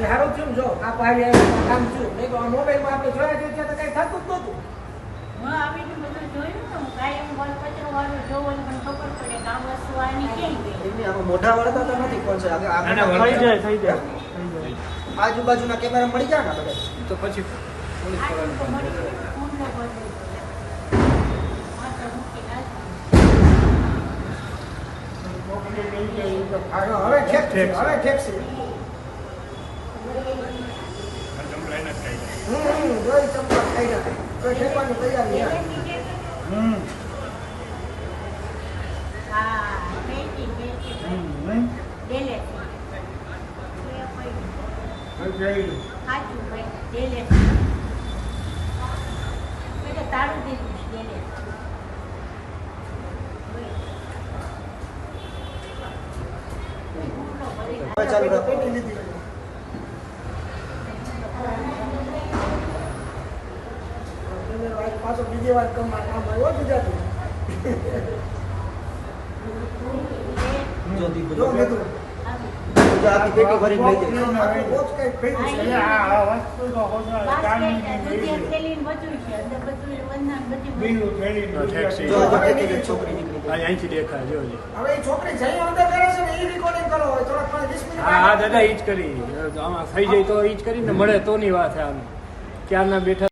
એટલે સારું જો આ પાડી કામ થયું નહીં તો આ મોબાઈલમાં આપણે જોયા જોઈએ તો કઈ થતું જ નહોતું. હું આવીને બધું જોયું ને હું વાળું જોઉં એટલે ખબર પડે કે આ વસ્તુ આની કેમ આમાં મોઢા વળતા તો નથી કોણ છે ના, ના, થઈ જાય થઈ જાય. આજુબાજુના કેમેરા મળી જાય ને બધા તો પછી તો હવે ઠેક છે. હવે ઠેક છે હમ, હમ, જોઈ ચંપલ ખાઈ જાય કોઈ ઠેકવાની તૈયારી છે. હમ હા, બેટી, બેટી, હમ નહીં ડેલેથી. એ કોઈ સાચું ભાઈ, ડેલેથી. મેં તો તાળું દીધું છે, ડેલેથી. ઊંડો બદલી હવે ચાલુ રાખો. પાછો બીજી વાર કમા કામ આવ્યો ગુજરાતી પેટી લઈ જાય. બોક્સ છે. આ આ વસ્તુ તો છે. અંદર બધું વંદન બધી. ટેક્સી જો હજી છોકરી નીકળી ગઈ. અહીંથી દેખાય જોજે હવે એ છોકરી જઈ અંદર કરે છે ને એ રેકોર્ડિંગ કરો. થોડાક પણ વીસ મિનિટ હા હા દાદા ઈ જ કરી. આમાં થઈ જાય તો ઈ જ કરીને મળે તો ની વાત છે આમ. ક્યારના બેઠા